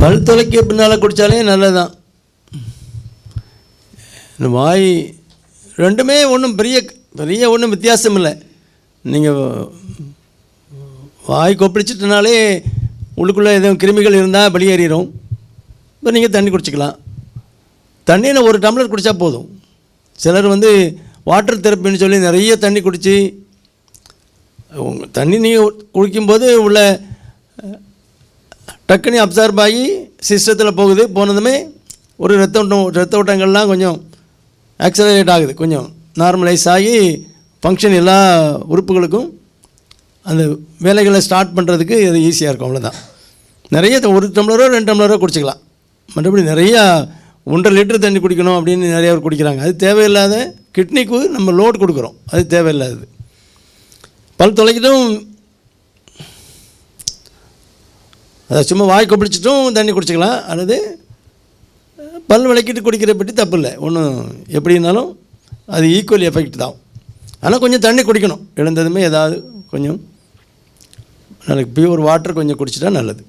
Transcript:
பல் துளைக்க பின்னால் குடித்தாலே நல்லதுதான். இந்த வாய் ரெண்டுமே ஒன்றும் பெரிய பெரிய ஒன்றும் வித்தியாசம் இல்லை. நீங்கள் வாய் கொப்பளிச்சிட்டனாலே உள்ளுக்குள்ளே எதுவும் கிருமிகள் இருந்தால் வெளியேறிடும் இப்போ நீங்கள் தண்ணி குடிச்சிக்கலாம். தண்ணியில் ஒரு டம்ளர் குடித்தா போதும். சிலர் வந்து வாட்டர் தெரப்பின்னு சொல்லி நிறைய தண்ணி குடித்து உங்கள் தண்ணி நீங்கள் குடிக்கும்போது உள்ள டக்குனு அப்சார்ப் ஆகி சிஸ்டத்தில் போகுது. போனதுமே ஒரு ரத்த ஓட்டம் ரத்த ஓட்டங்கள்லாம் கொஞ்சம் ஆக்சலரேட் ஆகுது. கொஞ்சம் நார்மலைஸ் ஆகி ஃபங்க்ஷன் எல்லா உறுப்புகளுக்கும் அந்த வேலைகளை ஸ்டார்ட் பண்ணுறதுக்கு அது ஈஸியாக இருக்கும். அவ்வளோதான் நிறைய ஒரு டம்ளரோ ரெண்டு டம்ளரோ குடிச்சிக்கலாம். மற்றபடி நிறையா ஒன்றரை லிட்டர் தண்ணி குடிக்கணும் அப்படின்னு நிறைய பேர் குடிக்கிறாங்க. அது தேவையில்லாத கிட்னிக்கு நம்ம லோட் கொடுக்குறோம். அது தேவையில்லாதது. பல் தொலைக்கிட்டும் அதை சும்மா வாய் கொப்பிடிச்சிட்டும் தண்ணி குடிச்சிக்கலாம். அல்லது பல் விளக்கிட்டு குடிக்கிற பற்றி தப்பு இல்லை ஒன்றும் எப்படின்னாலும் அது ஈக்குவல் எஃபெக்ட் தான். ஆனால் கொஞ்சம் தண்ணி குடிக்கணும். எழுந்ததுமே ஏதாவது கொஞ்சம் நல்ல பியூர் வாட்டர் கொஞ்சம் குடிச்சிட்டா நல்லது.